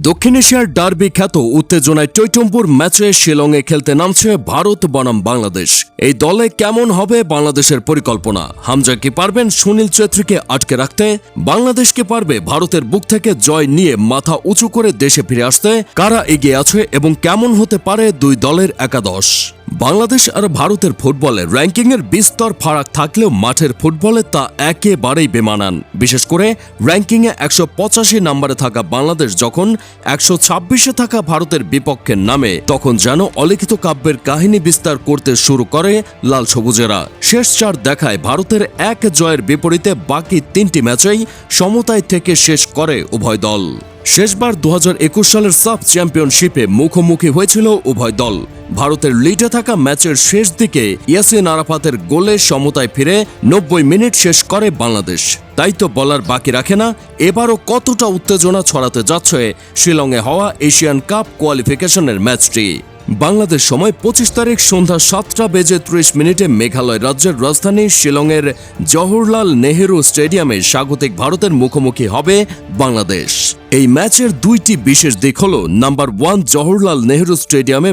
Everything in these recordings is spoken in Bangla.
দক্ষিণ এশিয়ার ডার্বি খ্যাত উত্তেজনায় টৈটম্পুর ম্যাচে শিলংয়ে খেলতে নামছে ভারত, বনাম বাংলাদেশ। এই দলে কেমন হবে বাংলাদেশের পরিকল্পনা? হামজা কি পারবেন সুনীল ছেত্রীকে আটকে রাখতে? বাংলাদেশ কি পারবে ভারতের বুক থেকে জয় নিয়ে মাথা উঁচু করে দেশে ফিরে আসতে? কারা এগিয়ে আছে এবং কেমন হতে পারে দুই দলের একাদশ? বাংলাদেশ আর ভারতের ফুটবলে র্যাঙ্কিংয়ের বিস্তর ফারাক থাকলেও মাঠের ফুটবলে তা একেবারেই বেমানান। বিশেষ করে র্যাঙ্কিংয়ে একশো পঁচাশি নম্বরে থাকা বাংলাদেশ যখন একশো ছাব্বিশে থাকা ভারতের বিপক্ষে নামে, তখন যেন অলিখিত কাব্যের কাহিনী বিস্তার করতে শুরু করে লাল সবুজেরা। শেষ চার দেখায় ভারতের এক জয়ের বিপরীতে বাকি তিনটি ম্যাচেই সমতায় থেকে শেষ করে উভয় দল। শেষবার দু হাজার একুশ সালের সাব চ্যাম্পিয়নশিপে মুখোমুখি হয়েছিল উভয় দল। ভারতের লিডে থাকা ম্যাচের শেষ দিকে ইয়াসিন আরাফাতের গোলে সমতায় ফিরে নব্বই মিনিট শেষ করে বাংলাদেশ। তাই তো বলার বাকি রাখে না, এবারও কতটা উত্তেজনা ছড়াতে যাচ্ছে শিলংয়ে হওয়া এশিয়ান কাপ কোয়ালিফিকেশনের ম্যাচটি বাংলাদেশ সময় পঁচিশ তারিখ সন্ধ্যা সাতটা বেজে ত্রিশ মিনিটে মেঘালয় রাজ্যের রাজধানী শিলংয়ের জওহরলাল নেহেরু স্টেডিয়ামে স্বাগতিক ভারতের মুখোমুখি হবে বাংলাদেশ। এই ম্যাচের দুইটি বিশেষ দিক হল নাম্বার ওয়ান জওহরলাল নেহেরু স্টেডিয়ামে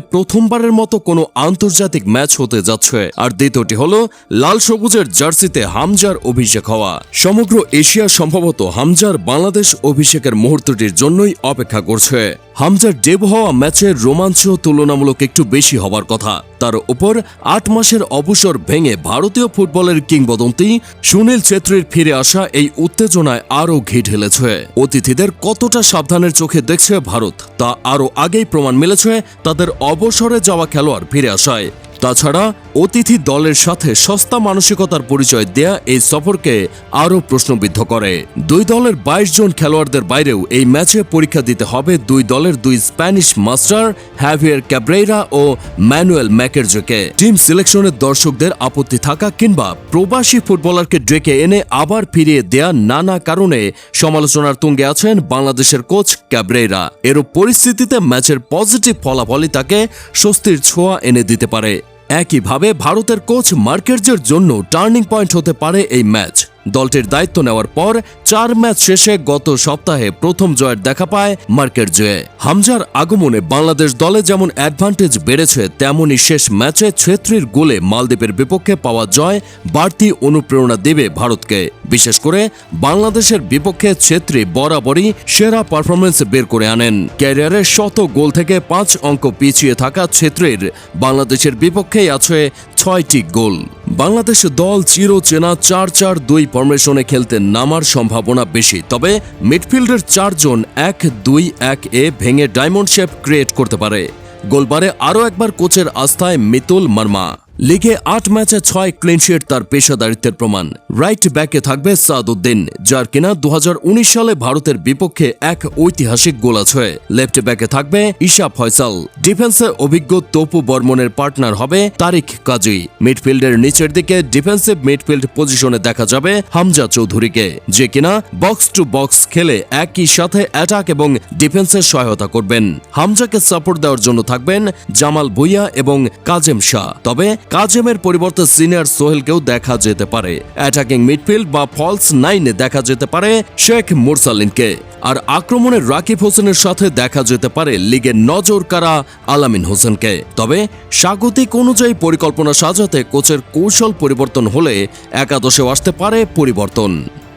প্রথমবারের মতো কোনো আন্তর্জাতিক ম্যাচ হতে যাচ্ছে। আর দ্বিতীয়টি হল, লাল সবুজের জার্সিতে হামজার অভিষেক হওয়া। সমগ্র এশিয়া সম্ভবত হামজার বাংলাদেশ অভিষেকের মুহূর্তটির জন্যই অপেক্ষা করছে। হামজার ডেব হওয়া ম্যাচের রোমাঞ্চ তুলনামূলক একটু বেশি হবার কথা। তার উপর আট মাসের অবসর ভেঙে ভারতীয় ফুটবলের কিংবদন্তি সুনীল ছেত্রীর ফিরে আসা এই উত্তেজনায় আরও ঘি ঢেলেছে। অতিথিদের কতটা সাবধানের চোখে দেখছে ভারত, তা আরও আগেই প্রমাণ মিলেছে তাদের অবসরে যাওয়া খেলোয়াড় ফিরে আসায়। তাছাড়া অতিথি দলের সাথে সস্তা মানসিকতার পরিচয় দেয়া এই সফরকে আরও প্রশ্নবিদ্ধ করে। দুই দলের বাইশ জন খেলোয়াড়দের বাইরেও এই ম্যাচে পরীক্ষা দিতে হবে দুই দলের দুই স্প্যানিশ মাস্টার হ্যাভিয়ার ক্যাব্রেইরা ও ম্যানুয়েল ম্যাকেরজোকে টিম সিলেকশনের দর্শকদের আপত্তি থাকা কিংবা প্রবাসী ফুটবলারকে ডেকে এনে আবার ফিরিয়ে দেয়া নানা কারণে সমালোচনার তুঙ্গে আছেন বাংলাদেশের কোচ ক্যাব্রেইরা এরও পরিস্থিতিতে ম্যাচের পজিটিভ ফলাফলই তাকে স্বস্তির ছোঁয়া এনে দিতে পারে। একইভাবে ভারতের কোচ মার্কেটজের জন্য টার্নিং পয়েন্ট হতে পারে এই ম্যাচ। দলটির দায়িত্ব নেওয়ার পর চার ম্যাচ শেষে গত সপ্তাহে প্রথম জয়ের দেখা পায় মার্কের জয়ে। হামজার আগমনে বাংলাদেশ দলে যেমন অ্যাডভান্টেজ বেড়েছে, তেমনই শেষ ম্যাচে ছেত্রীর গোলে মালদ্বীপের বিপক্ষে পাওয়া জয় বাড়তি অনুপ্রেরণা দেবে ভারতকে। বিশেষ করে বাংলাদেশের বিপক্ষে ছেত্রী বরাবরই সেরা পারফরমেন্স বের করে আনেন। ক্যারিয়ারে শত গোল থেকে পাঁচ অঙ্ক পিছিয়ে থাকা ছেত্রীর বাংলাদেশের বিপক্ষেই আছে ছয়টি গোল। বাংলাদেশ দল চির চেনা চার চার দুই ফরমেশনে খেলতে নামার সম্ভাবনা বেশি। তবে মিডফিল্ডের চারজন এক দুই এক এ ভেঙে ডায়মন্ড শেপ ক্রিয়েট করতে পারে। গোলবারে আরও একবার কোচের আস্থায় মিতুল মার্মা। লিগে আট ম্যাচে ছয় ক্লিনশিট তার পেশাদারিত্বের প্রমাণ। রাইট ব্যাকে থাকবে সাদউদ্দিন, যার কিনা দু হাজার উনিশ সালে ভারতের বিপক্ষে এক ঐতিহাসিক গোল আছে। লেফট ব্যাকে থাকবে ঈশা ফয়সাল। ডিফেন্সে অভিজ্ঞ তপু বর্মনের পার্টনার হবে তারিক কাজী। মিডফিল্ডের নিচের দিকে ডিফেন্সিভ মিডফিল্ড পজিশনে দেখা যাবে হামজা চৌধুরীকে, যে কিনা বক্স টু বক্স খেলে একই সাথে অ্যাটাক এবং ডিফেন্সের সহায়তা করবেন। হামজাকে সাপোর্ট দেওয়ার জন্য থাকবেন জামাল ভুইয়া এবং কাজেম শাহ। তবে কাজেমের পরিবর্তে সিনিয়র সোহেলকেও দেখা যেতে পারে। অ্যাটাকিং মিডফিল্ড বা ফলস নাইনে দেখা যেতে পারে শেখ মুরসালিনকে। আর আক্রমণের রাকিব হোসেনের সাথে দেখা যেতে পারে লিগের নজর কারা আলামিন হোসেনকে। তবে স্বাগতিক অনুযায়ী পরিকল্পনা সাজাতে কোচের কৌশল পরিবর্তন হলে একাদশেও আসতে পারে পরিবর্তন।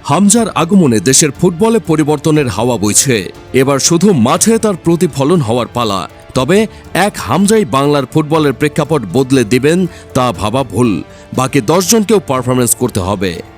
হামজার আগমনে দেশের ফুটবলে পরিবর্তনের হাওয়া বইছে। এবার শুধু মাঠে তার প্রতিফলন হওয়ার পালা তবে এক হামজাই বাংলার ফুটবলের প্রেক্ষাপট বদলে দিবেন তা ভাবা ভুল। বাকি দশজনকেও পারফরমেন্স করতে হবে।